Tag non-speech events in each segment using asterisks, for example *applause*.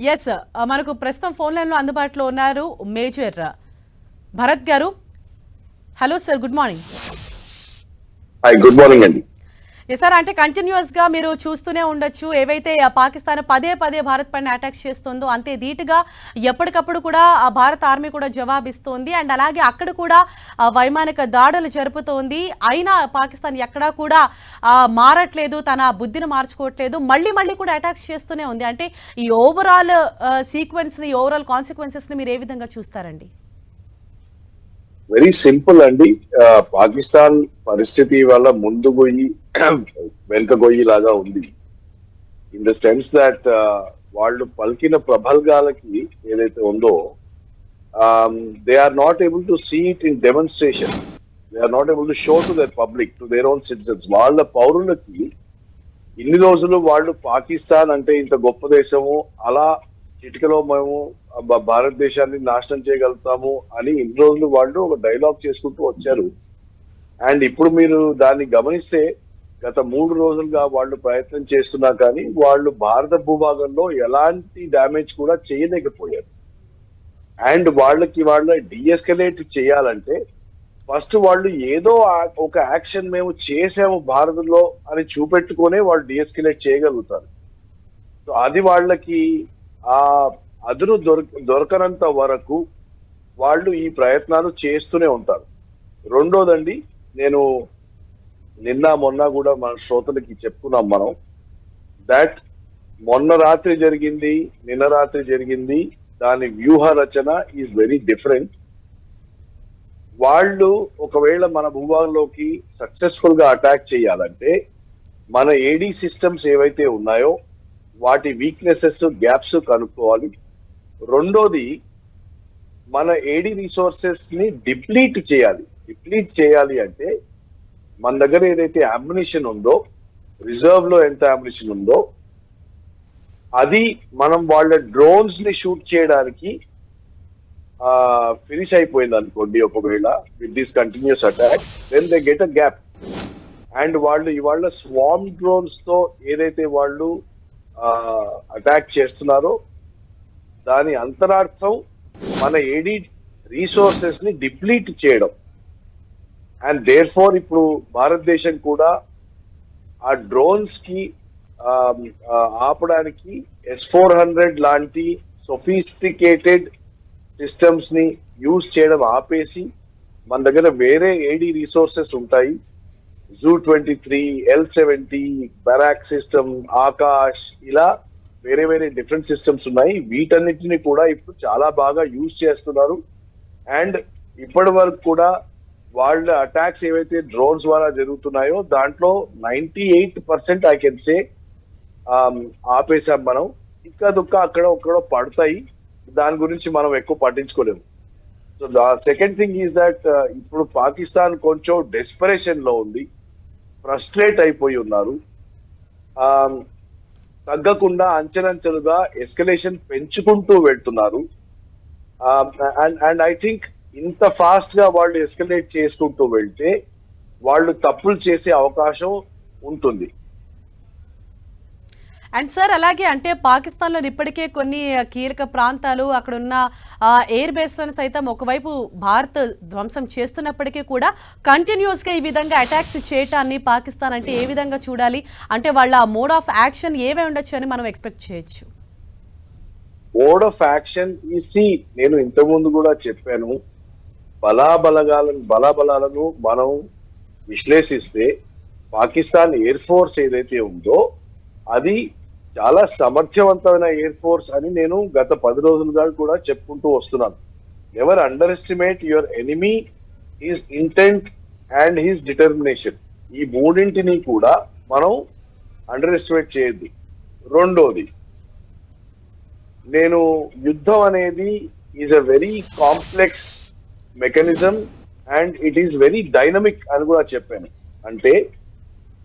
Yes uh, మనకు ప్రస్తుతం phone లైన్లో అందుబాటులో ఉన్నారు major uh, Bharat garu. Hello sir good morning hi good morning అండి సార్ అంటే కంటిన్యూస్గా మీరు చూస్తూనే ఉండొచ్చు. ఏవైతే పాకిస్తాన్ పదే పదే భారత్ పైన అటాక్స్ చేస్తుందో అంతే ధీటుగా ఎప్పటికప్పుడు కూడా భారత ఆర్మీ కూడా జవాబిస్తోంది. అండ్ అలాగే అక్కడ కూడా వైమానిక దాడులు జరుపుతోంది. అయినా పాకిస్తాన్ ఎక్కడా కూడా మారట్లేదు. తన బుద్ధిని మార్చుకోవట్లేదు. మళ్ళీ మళ్ళీ కూడా అటాక్స్ చేస్తూనే ఉంది. అంటే ఈ ఓవరాల్ సీక్వెన్స్ని ఓవరాల్ కాన్సిక్వెన్సెస్ని మీరు ఏ విధంగా చూస్తారండి? వెరీ సింపుల్ అండి. పాకిస్తాన్ పరిస్థితి వల్ల ముందు పోయి వెనుక గొయ్యిలాగా ఉంది ఇన్ ద సెన్స్ దట్ వాళ్ళు పలికిన ప్రబల్గాలకి ఏదైతే ఉందో they are not able to see it in demonstration they are not able to show to their public to their own citizens వాళ్ళ పౌరులకి ఇన్ని రోజులు వాళ్ళు పాకిస్తాన్ అంటే ఇంత గొప్ప దేశము అలా చిటికలో మేము భ- భారతదేశాన్ని నాశనం చేయగలుగుతాము అని ఇన్ని రోజులు వాళ్ళు ఒక డైలాగ్ చేసుకుంటూ వచ్చారు. అండ్ ఇప్పుడు మీరు దాన్ని గమనిస్తే గత మూడు రోజులుగా వాళ్ళు ప్రయత్నం చేస్తున్నా కానీ వాళ్ళు భారత భూభాగంలో ఎలాంటి డ్యామేజ్ కూడా చేయలేకపోయారు. అండ్ వాళ్ళకి వాళ్ళ డిఎస్కలేట్ చేయాలంటే ఫస్ట్ వాళ్ళు ఏదో ఒక యాక్షన్ మేము చేసాము భారత్లో అని చూపెట్టుకునే వాళ్ళు డిఎస్కలేట్ చేయగలుగుతారు. సో అది వాళ్ళకి ఆ అదును దొరక దొరకనంత వరకు వాళ్ళు ఈ ప్రయత్నాలు చేస్తూనే ఉంటారు. రెండోదండి నేను నిన్న మొన్న కూడా మన శ్రోతలకి చెప్పుకున్నాం మనం దట్ మొన్న రాత్రి జరిగింది నిన్న రాత్రి జరిగింది దాని వ్యూహ రచన ఈజ్ వెరీ డిఫరెంట్ వాళ్ళు ఒకవేళ మన భూభాగంలోకి సక్సెస్ఫుల్గా అటాక్ చేయాలంటే మన ఏడీ సిస్టమ్స్ ఏవైతే ఉన్నాయో వాటి వీక్నెసెస్ గ్యాప్స్ కనుక్కోవాలి. రెండోది మన ఏడీ రిసోర్సెస్ని డిప్లీట్ చేయాలి. డిప్లీట్ చేయాలి అంటే మన దగ్గర ఏదైతే అమ్యునిషన్ ఉందో రిజర్వ్లో ఎంత అమ్యునిషన్ ఉందో అది మనం వాళ్ళ డ్రోన్స్ని షూట్ చేయడానికి ఫినిష్ అయిపోయింది అనుకోండి ఒకవేళ with this continuous attack then they get a gap and వాళ్ళు ఇవాళ స్వామ్ డ్రోన్స్తో ఏదైతే వాళ్ళు అటాక్ చేస్తున్నారో దాని అంతరార్థం మన ఏడి రీసోర్సెస్ని డిప్లీట్ చేయడం. అండ్ దేర్ ఫోర్ ఇప్పుడు భారతదేశం కూడా ఆ డ్రోన్స్కి ఆపడానికి ఎస్ ఫోర్ హండ్రెడ్ లాంటి సొఫిస్టికేటెడ్ సిస్టమ్స్ని యూజ్ చేయడం ఆపేసి మన దగ్గర వేరే ఏడి రిసోర్సెస్ ఉంటాయి. ZU twenty three L seventy Barak system Akash ఇలా వేరే వేరే డిఫరెంట్ సిస్టమ్స్ ఉన్నాయి. వీటన్నిటిని కూడా ఇప్పుడు చాలా బాగా యూజ్ చేస్తున్నారు. అండ్ ఇప్పటి వరకు కూడా వాళ్ళ అటాక్స్ ఏవైతే డ్రోన్స్ ద్వారా జరుగుతున్నాయో దాంట్లో ninety eight percent I can say ఆపేసాం మనం. ఇంకా దుక్క అక్కడ ఒక్కడ పడతాయి. దాని గురించి మనం ఎక్కువ పట్టించుకోలేము. So second thing is that ఇప్పుడు పాకిస్తాన్ కొంచెం డెస్పరేషన్లో ఉంది. ఫ్రస్ట్రేట్ అయిపోయి ఉన్నారు. Um, తగ్గకుండా అంచెలంచెలుగా ఎస్కలేషన్ పెంచుకుంటూ వెళ్తున్నారు. అండ్ అండ్ ఐ థింక్ ఇంత ఫాస్ట్గా వాళ్ళు ఎస్కలేట్ చేసుకుంటూ వెళ్తే వాళ్ళు తప్పులు చేసే అవకాశం ఉంటుంది. అండ్ సార్ అలాగే అంటే పాకిస్తాన్లో ఇప్పటికే కొన్ని కీలక ప్రాంతాలు అక్కడ ఉన్న ఎయిర్ బేస్లను సైతం ఒకవైపు భారత్ ధ్వంసం చేస్తున్నప్పటికీ కూడా కంటిన్యూస్గా ఈ విధంగా అటాక్స్ చేయటాన్ని పాకిస్తాన్ అంటే ఏ విధంగా చూడాలి? అంటే వాళ్ళ మోడ్ ఆఫ్ యాక్షన్ ఏవే ఉండొచ్చు అని మనం ఎక్స్పెక్ట్ చేయొచ్చు. మోడ్ ఆఫ్ యాక్షన్ ఈసీ నేను ఇంతకుముందు కూడా చెప్పాను. బలాబలగాలను బలాబలాలను మనం విశ్లేషిస్తే పాకిస్తాన్ ఎయిర్ ఫోర్స్ ఏదైతే ఉందో అది చాలా సమర్థవంతమైన ఎయిర్ ఫోర్స్ అని నేను గత పది రోజులుగా కూడా చెప్పుకుంటూ వస్తున్నాను. Ever underestimate your enemy his intent and his determination ఈ మూడింటిని కూడా మనం అండర్ ఎస్టిమేట్ చేయద్ది. రెండోది నేను యుద్ధం అనేది is a very complex mechanism and it is very dynamic అని కూడా చెప్పాను. అంటే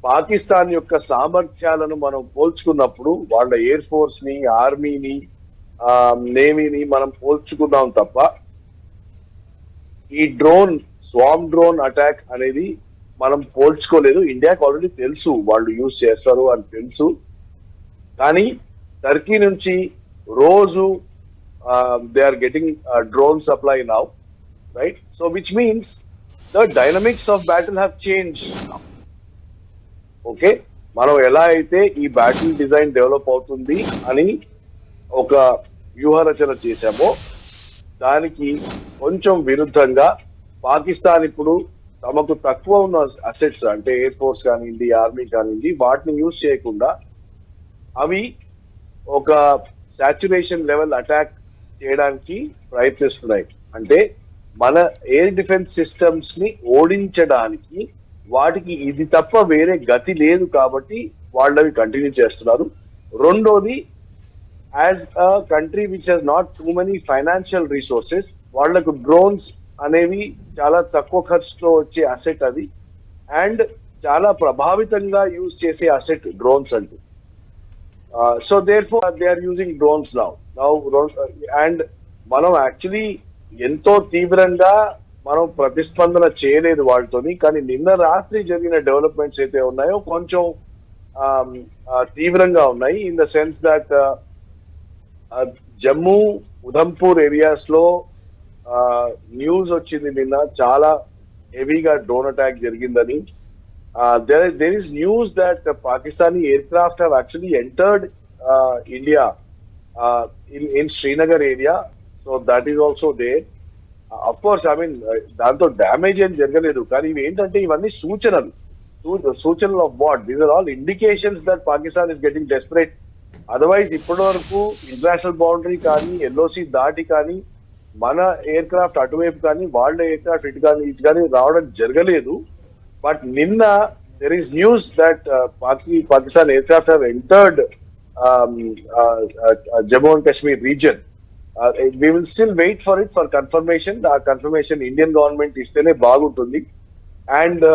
పాకిస్తాన్ యొక్క సామర్థ్యాలను మనం పోల్చుకున్నప్పుడు వాళ్ళ ఎయిర్ ఫోర్స్ని ఆర్మీని నేవీని మనం పోల్చుకున్నాం తప్ప ఈ డ్రోన్ స్వామ్ డ్రోన్ అటాక్ అనేది మనం పోల్చుకోలేదు. ఇండియాకి ఆల్రెడీ తెలుసు వాళ్ళు యూజ్ చేస్తారు అని తెలుసు. కానీ టర్కీ నుంచి రోజు they are getting drone supply now right so which means the dynamics of have changed change okay మనం ఎలా అయితే ఈ బ్యాటిల్ డిజైన్ డెవలప్ అవుతుంది అని ఒక వ్యూహ రచన చేశామో దానికి కొంచెం విరుద్ధంగా పాకిస్తాన్ ఇప్పుడు తమకు తక్కువ ఉన్న అసెట్స్ అంటే ఎయిర్ ఫోర్స్ కానివ్వండి ఆర్మీ కానివ్వండి వాటిని యూజ్ చేయకుండా అవి ఒక సాచురేషన్ లెవెల్ అటాక్ చేయడానికి ప్రయత్నిస్తున్నాయి. అంటే మన ఎయిర్ డిఫెన్స్ సిస్టమ్స్ని ఓడించడానికి వాటికి ఇది తప్ప వేరే గతి లేదు కాబట్టి వాళ్ళు అవి కంటిన్యూ చేస్తున్నారు. రెండోది as a country which has not too many financial resources వాళ్ళకు డ్రోన్స్ అనేవి చాలా తక్కువ ఖర్చుతో వచ్చే అసెట్ అది. అండ్ చాలా ప్రభావితంగా యూజ్ చేసే అసెట్ డ్రోన్స్ అంటూ so therefore they are using drones now now and మనం యాక్చువల్లీ ఎంతో తీవ్రంగా మనం ప్రతిస్పందన చేయలేదు వాళ్ళతోని కానీ నిన్న రాత్రి జరిగిన డెవలప్మెంట్స్ అయితే ఉన్నాయో కొంచెం తీవ్రంగా ఉన్నాయి. In the sense that Jammu Udhampur ఏరియాస్లో న్యూస్ వచ్చింది నిన్న. చాలా హెవీగా డ్రోన్ అటాక్ జరిగిందని. There there is news that Pakistani aircraft have actually entered India in in Srinagar area so that is also they of course I mean దాంతో damage ఏం జరగలేదు. కానీ ఇవి ఏంటంటే ఇవన్నీ సూచనలు. సూచనలు of what these are all indications that Pakistan is getting desperate otherwise ఇప్పటి వరకు ఇంటర్నేషనల్ బౌండరీ కానీ ఎల్ఓసి దాటి కానీ మన ఎయిర్ క్రాఫ్ట్ అటువైపు కానీ వాళ్ళ ఎయిర్ క్రాఫ్ట్ ఇటు కానీ ఇటు కానీ రావడం జరగలేదు. బట్ నిన్న there is news that Pakistan aircraft have entered Jammu and Kashmir region we will still wait for it for confirmation ఆ కన్ఫర్మేషన్ ఇండియన్ గవర్నమెంట్ ఇస్తేనే బాగుంటుంది. And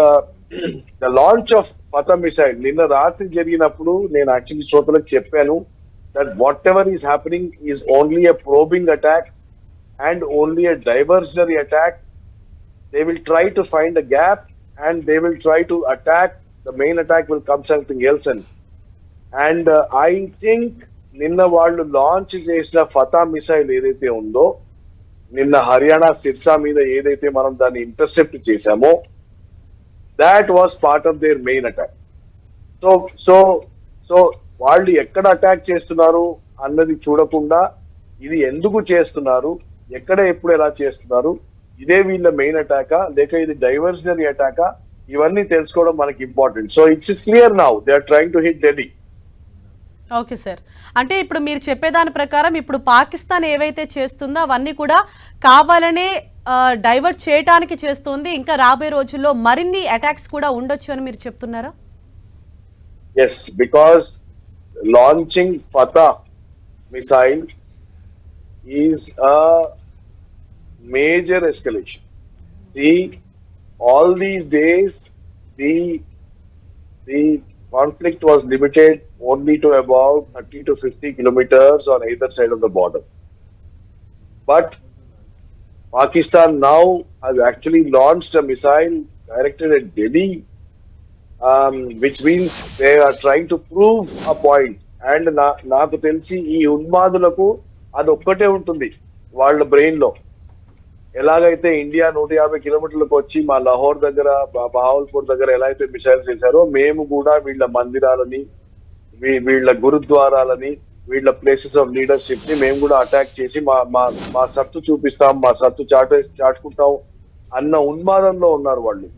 the launch of Fatah missile నిన్న రాత్రి జరిగినప్పుడు నేను యాక్చువల్లీ శ్రోతలకు చెప్పాను that whatever is happening is only a probing attack and only a diversionary attack they will try to find a gap and they will try to attack the main attack will come something else and and I think నిన్న వాళ్ళు launch చేసిన Fatah missile ఏదైతే ఉందో నిన్న హర్యానా సిర్సా మీద ఏదైతే మనం దాన్ని ఇంటర్సెప్ట్ చేశామో that was part of their main attack so so so వాళ్ళు ఎక్కడ అటాక్ చేస్తున్నారు అన్నది చూడకుండా ఇది ఎందుకు చేస్తున్నారు ఎక్కడ ఎప్పుడు ఎలా చేస్తున్నారు ఇదే వీళ్ళ మెయిన్ అటాకా లేక ఇది డైవర్షనరీ అటాకా ఇవన్నీ తెలుసుకోవడం మనకి important so it's is clear now they are trying to hit Delhi okay sir. అంటే ఇప్పుడు మీరు చెప్పేదాని ప్రకారం ఇప్పుడు పాకిస్తాన్ ఏవైతే చేస్తుందో అవన్నీ కూడా కావాలనే డైవర్ట్ చేయటానికి చేస్తుంది. ఇంకా రాబోయే రోజుల్లో మరిన్ని అటాక్స్ కూడా ఉండొచ్చు అని మీరు చెప్తున్నారా? Yes because launching Fatah missile is a major escalation the all these days the the conflict was limited only to about 30 to 50 kilometers on either side of the border. But Pakistan now has actually launched a missile directed at Delhi, um, which means they are trying to prove a point. And నా నాకు తెలిసి ఈ ఉన్మాదులకు అది ఒక్కటే ఉంటుంది వాళ్ళ బ్రెయిన్లో ఎలాగైతే ఇండియా నూట యాభై కిలోమీటర్లకు వచ్చి మా లాహోర్ దగ్గర బహావల్పూర్ దగ్గర ఎలా అయితే మిసైల్స్ చేశారో మేము కూడా వీళ్ళ మందిరాలని వీళ్ళ గురుద్వారాలని వీళ్ళ ప్లేసెస్ ఆఫ్ లీడర్షిప్ని మేము కూడా అటాక్ చేసి మా మా మా సత్తు చూపిస్తాం మా సత్తు చాటే చాటుకుంటాం అన్న ఉన్మాదంలో ఉన్నారు వాళ్ళు.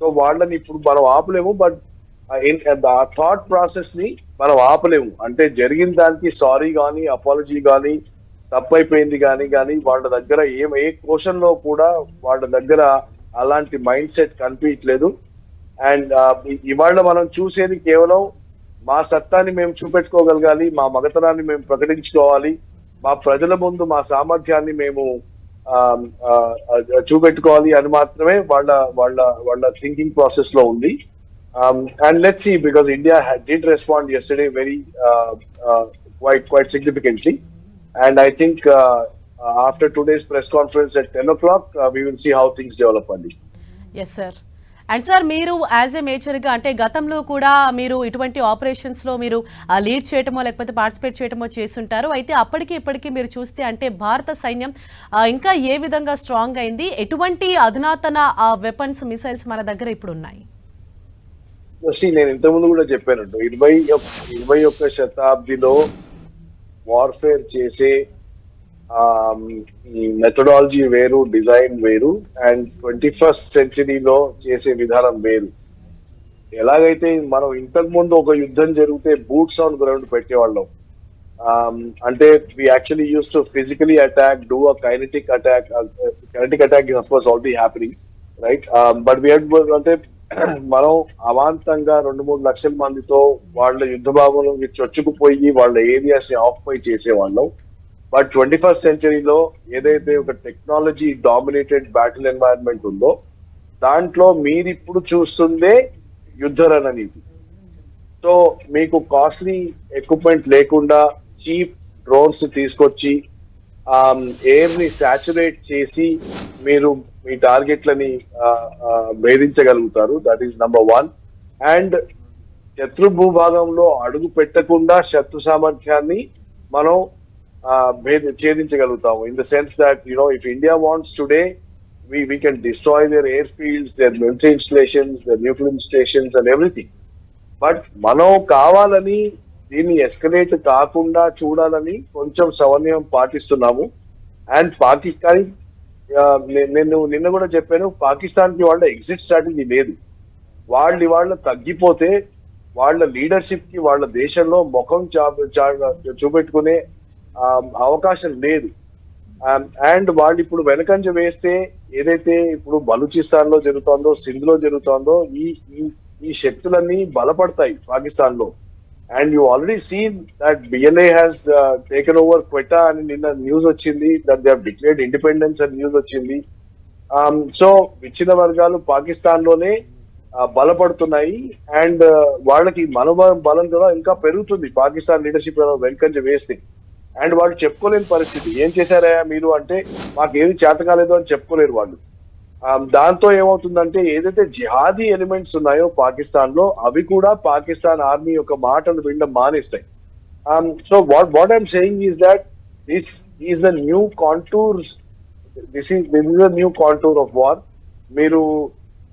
సో వాళ్ళని ఇప్పుడు మనం ఆపలేము బట్ ఆ థాట్ ప్రాసెస్ని మనం ఆపలేము. అంటే జరిగిన దానికి సారీ కానీ అపాలజీ కానీ తప్పైపోయింది కానీ కానీ వాళ్ళ దగ్గర ఏం ఏ క్వశ్చన్లో కూడా వాళ్ళ దగ్గర అలాంటి మైండ్ సెట్ కనిపించట్లేదు అండ్ uh, ఇవాళ మనం చూసేది కేవలం మా సత్తాన్ని మేము చూపెట్టుకోగలగాలి మా మగతనాన్ని మేము ప్రకటించుకోవాలి మా ప్రజల ముందు మా సామర్థ్యాన్ని మేము చూపెట్టుకోవాలి అని మాత్రమే వాళ్ళ వాళ్ళ వాళ్ళ థింకింగ్ ప్రాసెస్లో ఉంది. And let see because India did respond yesterday very quite quite significantly and I think after uh, after today's press conference at 10 o'clock uh, we will see how things yes sir and sir మీరు as a మేజర్గా అంటే గతంలో కూడా మీరు ఇటువంటి ఆపరేషన్స్లో మీరు lead చేయటమో లేకపోతే participate చేయటమో చేస్తుంటారు. అయితే అప్పటికి ఇప్పటికీ మీరు చూస్తే అంటే భారత సైన్యం ఇంకా ఏ విధంగా స్ట్రాంగ్ అయింది? ఎటువంటి అధునాతన వెపన్స్ మిసైల్స్ మన దగ్గర ఇప్పుడు ఉన్నాయి? నేను ఇంతకుముందు కూడా చెప్పాను. ఇరవై ఒక్క- ఇరవై ఒక్క శతాబ్దిలో వార్ఫేర్ చేసే Um, మెథడాలజీ వేరు డిజైన్ వేరు అండ్ ట్వంటీ ఫస్ట్ సెంచరీలో చేసే విధానం వేరు. ఎలాగైతే మనం ఇంతకు ముందు ఒక యుద్ధం జరిగితే బూట్స్ ఆన్ గ్రౌండ్ పెట్టేవాళ్ళం. Um, అంటే we actually use to physically attack do a kinetic attack kinetic attack is of course already happening right but we అంటే *clears throat* మనం అవాంతంగా రెండు మూడు లక్షల మందితో వాళ్ళ యుద్ధ భాగంలోకి చొచ్చుకుపోయి వాళ్ళ ఏరియాస్ని ఆక్యుపై చేసేవాళ్ళం. బట్ ట్వంటీ ఫస్ట్ సెంచరీలో ఏదైతే ఒక టెక్నాలజీ డామినేటెడ్ బ్యాటిల్ ఎన్వైరన్మెంట్ ఉందో దాంట్లో మీరు ఇప్పుడు చూస్తుందే యుద్ధ రణనీతి. సో మీకు కాస్ట్లీ ఎక్విప్మెంట్ లేకుండా చీప్ డ్రోన్స్ తీసుకొచ్చి ఎయిర్ని సాచురేట్ చేసి మీరు మీ టార్గెట్లని భేదించగలుగుతారు. That is number one. And శత్రు భూభాగంలో అడుగు పెట్టకుండా శత్రు సామర్థ్యాన్ని మనం ఛేదించగలుగుతాము. In the sense that you know if India wants today we we can destroy their airfields, their military installations, their nuclear stations, and everything. But మనం కావాలని దీన్ని ఎస్కలేట్ కాకుండా చూడాలని కొంచెం సమన్వయం పాటిస్తున్నాము. అండ్ పాకిస్తాన్ నేను నిన్న కూడా చెప్పాను పాకిస్తాన్కి వాళ్ళ ఎగ్జిట్ స్ట్రాటజీ లేదు. వాళ్ళు ఇవాళ తగ్గిపోతే వాళ్ళ లీడర్షిప్కి వాళ్ళ దేశంలో ముఖం చూపెట్టుకునే అవకాశం లేదు. అండ్ వాళ్ళు ఇప్పుడు వెనకంజ వేస్తే ఏదైతే ఇప్పుడు బలూచిస్తాన్లో జరుగుతోందో సింధ్లో జరుగుతోందో ఈ ఈ శక్తులన్నీ బలపడతాయి పాకిస్తాన్లో and you already seen that BLA has taken over Quetta అని నిన్న న్యూస్ వచ్చింది దట్ దే డిక్లేర్డ్ ఇండిపెండెన్స్ అని న్యూస్ వచ్చింది. సో విచ్చిన వర్గాలు పాకిస్తాన్లోనే బలపడుతున్నాయి. అండ్ uh, వాళ్ళకి మనోబలం బలం కూడా ఇంకా పెరుగుతుంది. పాకిస్తాన్ లీడర్షిప్ వెనుకంజ వేస్తే. అండ్ వాళ్ళు చెప్పుకోలేని పరిస్థితి. ఏం చేశారా మీరు అంటే మాకు ఏది చేత కాలేదు అని చెప్పుకోలేరు వాళ్ళు. దాంతో ఏమవుతుందంటే ఏదైతే జిహాదీ ఎలిమెంట్స్ ఉన్నాయో పాకిస్తాన్లో అవి కూడా పాకిస్తాన్ ఆర్మీ యొక్క మాటలు వినడం మానేస్తాయి. So what what I'm saying is that this is the new contours this is this is the new contour of war. మీరు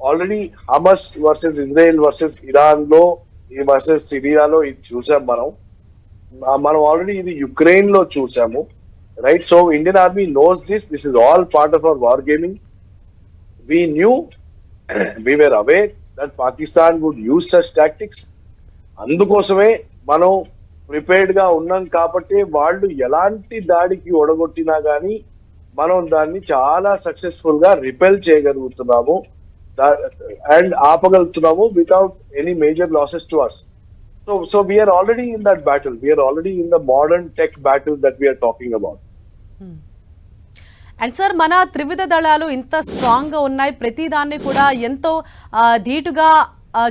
already Hamas versus Israel versus ఇరాన్లో ఈ వర్సెస్ సిరియాలో ఇది చూసాం మనం. మనం ఆల్రెడీ ఇది యుక్రెయిన్లో చూసాము right so Indian army knows this this is all part of our war gaming we knew we were aware that Pakistan would use such tactics అందుకోసమే మనం ప్రిపేర్డ్గా ఉన్నాం కాబట్టి వాళ్ళు ఎలాంటి దాడికి ఒడగొట్టినా గానీ మనం దాన్ని చాలా సక్సెస్ఫుల్గా రిపెల్ చేయగలుగుతున్నాము and ఆపగలుగుతున్నాము without any major losses to us so so we are already in that battle we are already in the modern tech battle that we are talking about and sir మన త్రివిధ దళాలు ఇంత స్ట్రాంగ్గా ఉన్నాయి. ప్రతి దాన్ని కూడా ఎంతో ధీటుగా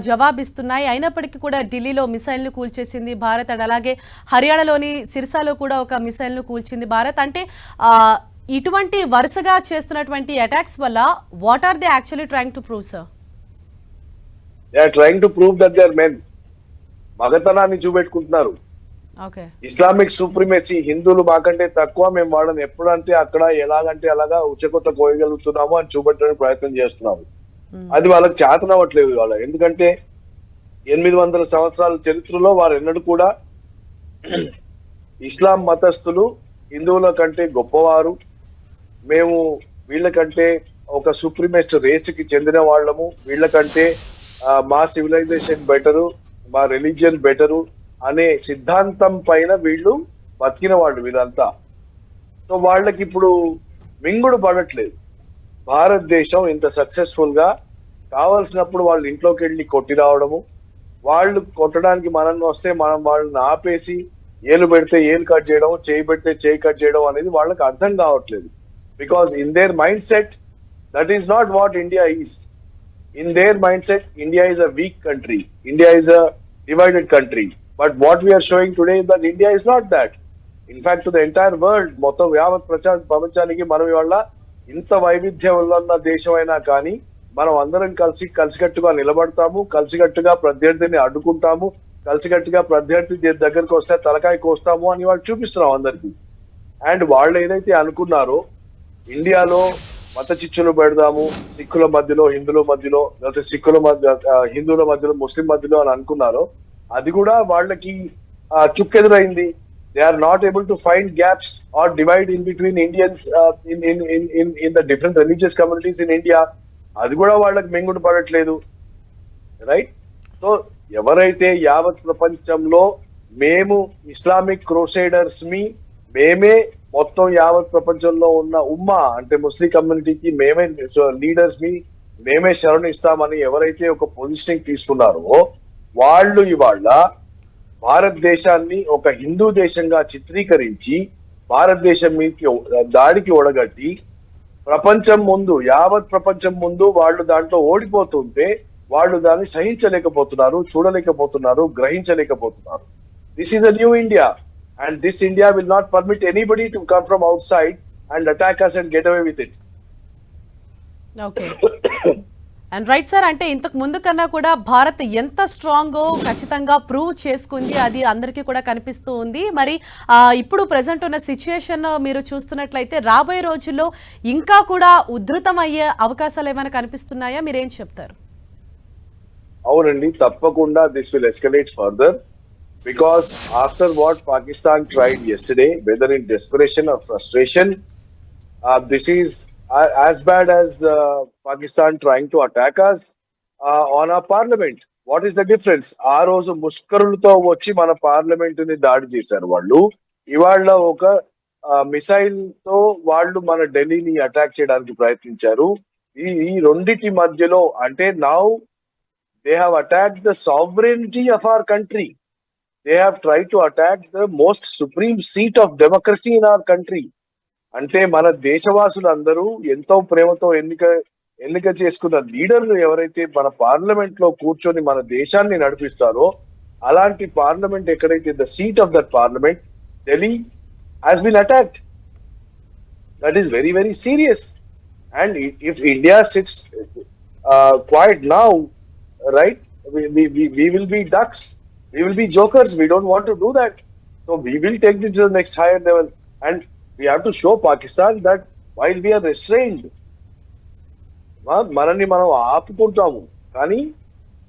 జవాబిస్తున్నాయి. అయినప్పటికీ కూడా ఢిల్లీలో మిసైల్ను కూల్చేసింది భారత్. అండ్ అలాగే హర్యానాలోని సిర్సాలో కూడా ఒక మిసైల్ను కూల్చింది భారత్. అంటే ఇటువంటి వరుసగా చేస్తున్నటువంటి అటాక్స్ వల్ల what are they actually trying to prove sir they are trying to prove that they are men మగతనాన్ని చూపెట్టుకుంటున్నారు. ఇస్లామిక్ సూప్రిమసీ హిందువులు మాకంటే తక్కువ మేము వాళ్ళని ఎప్పుడంటే అక్కడ ఎలాగంటే అలాగా ఉచ్చకొత్త కోయగలుగుతున్నాము అని చూపెట్టడానికి ప్రయత్నం చేస్తున్నాము. అది వాళ్ళకి చేతనవ్వట్లేదు వాళ్ళ ఎందుకంటే ఎనిమిది వందల సంవత్సరాల చరిత్రలో వారు ఎన్నడూ కూడా ఇస్లాం మతస్థులు హిందువుల కంటే గొప్పవారు. మేము వీళ్ళకంటే ఒక సుప్రీమెస్ట్ రేస్కి చెందిన వాళ్ళము. వీళ్ళకంటే మా సివిలైజేషన్ బెటరు మా రిలీజియన్ బెటరు అనే సిద్ధాంతం పైన వీళ్ళు బతికిన వాళ్ళు వీళ్ళంతా. సో వాళ్ళకి ఇప్పుడు మింగుడు పడట్లేదు. భారతదేశం ఇంత సక్సెస్ఫుల్గా కావలసినప్పుడు వాళ్ళు ఇంట్లోకి వెళ్ళి కొట్టి రావడము వాళ్ళు కొట్టడానికి మనం వస్తే మనం వాళ్ళని ఆపేసి ఏలు పెడితే ఏలు కట్ చేయడం చేయి పెడితే చేయి కట్ చేయడం అనేది వాళ్ళకి అర్థం కావట్లేదు. Because in their mindset that is not what India is in their mindset, India is a weak country. India is a divided country. But what we are showing today is that India is not that. In fact, to the entire world, మొత్తం యావత్ ప్రచార ప్రపంచానికి మనం ఇవాళ ఇంత వైవిధ్యం ఉన్న దేశమైనా కానీ మనం అందరం కలిసి కలిసికట్టుగా నిలబడతాము కలిసికట్టుగా ప్రత్యర్థిని అడ్డుకుంటాము కలిసికట్టుగా ప్రత్యర్థి ద- దగ్గరకు వస్తే తలకాయ కోస్తాము అని వాళ్ళు చూపిస్తున్నాం అందరికి అండ్ వాళ్ళు ఏదైతే అనుకున్నారో ఇండియాలో మత చిచ్చులు పెడదాము సిక్కుల మధ్యలో హిందువుల మధ్యలో లేకపోతే సిక్కుల మధ్య హిందువుల మధ్యలో ముస్లిం మధ్యలో అని అనుకున్నారో అది కూడా వాళ్ళకి చుక్కెదురైంది. They are not able to find gaps or divide in between Indians in in in in the different religious communities in India అది కూడా వాళ్ళకి మింగుడు పడట్లేదు. రైట్ సో ఎవరైతే యావత్ ప్రపంచంలో మేము ఇస్లామిక్ క్రోసైడర్స్ మీ మేమే మొత్తం యావత్ ప్రపంచంలో ఉన్న ఉమ్మా అంటే ముస్లిం కమ్యూనిటీకి మేమే లీడర్స్ని మేమే శరణు ఇస్తామని ఎవరైతే ఒక పొజిషనింగ్ తీసుకున్నారో వాళ్ళు ఇవాళ భారతదేశాన్ని ఒక హిందూ దేశంగా చిత్రీకరించి భారతదేశం మీదకి దాడికి ఒడగట్టి ప్రపంచం ముందు యావత్ ప్రపంచం ముందు వాళ్ళు దాంట్లో ఓడిపోతుంటే వాళ్ళు దాన్ని సహించలేకపోతున్నారు చూడలేకపోతున్నారు గ్రహించలేకపోతున్నారు. This is a new India this India will not permit anybody to come from outside and attack us and get away with it okay and right sir అంటే ఇంతకు ముందు కన్నా కూడా భారత్ ఎంత స్ట్రాంగో ఖచ్చితంగా ప్రూవ్ చేసుకుంది అది అందరికీ కూడా కనిపిస్తూ ఉంది. మరి ఇప్పుడు ప్రజెంట్ ఉన్న సిచ్యుయేషన్ మీరు చూస్తున్నట్లయితే రాబోయే రోజుల్లో ఇంకా కూడా ఉధృతం అయ్యే అవకాశాలు ఏమైనా కనిపిస్తున్నాయా? మీరేం చెప్తారు? అవునండి తప్పకుండా this will escalate further because after what Pakistan tried yesterday whether in desperation of frustration this is as bad as Pakistan trying to attack us on ఆ parliament what is the difference ఆ రోజు ముష్కరులతో వచ్చి మన పార్లమెంట్ని దాడి చేశారు వాళ్ళు. ఇవాళ ఒక మిసైల్తో వాళ్ళు మన ఢిల్లీని అటాక్ చేయడానికి ప్రయత్నించారు. ఈ ఈ రెండిటి మధ్యలో అంటే now they have attack the sovereignty of our country they have try to attack the most supreme seat of democracy in our country అంటే మన దేశవాసులందరూ ఎంతో ప్రేమతో ఎన్నిక ఎన్నిక చేసుకున్న లీడర్లు ఎవరైతే మన పార్లమెంట్లో కూర్చొని మన దేశాన్ని నడిపిస్తారో అలాంటి పార్లమెంట్ ఎక్కడైతే the seat of that parliament Delhi has been attack that is very very serious and if India sits quiet now right we will be ducks we, we will be ducks we will be jokers we don't want to do that so we will take it to the next higher level and we have to show pakistan that while we are restrained మ- మనల్ని మనం ఆపుకుంటాము కానీ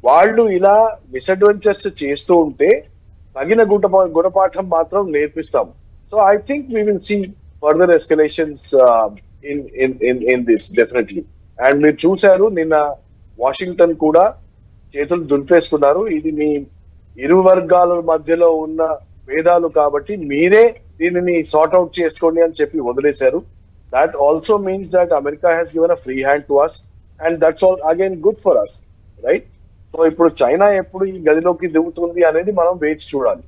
వాళ్ళు ఇలా మిస్అడ్వెంచర్స్ చేస్తూ ఉంటే తగిన గుణ గుణపాఠం మాత్రం నేర్పిస్తాం so I think we will see further escalations in in in in this definitely and మీరు చూశారు నిన్న వాషింగ్టన్ కూడా చేతులు దులిపేసుకున్నారు ఇది మీ ఇరు వర్గాల మధ్యలో ఉన్న భేదాలు కాబట్టి మీరే దీనిని సార్ట్ అవుట్ చేసుకోండి అని చెప్పి వదిలేశారు. That also means that America has given a free hand to us and that's all again good for us right so ఇప్పుడు చైనా ఎప్పుడు ఈ గదిలోకి దిగుతుంది అనేది మనం వేచి చూడాలి.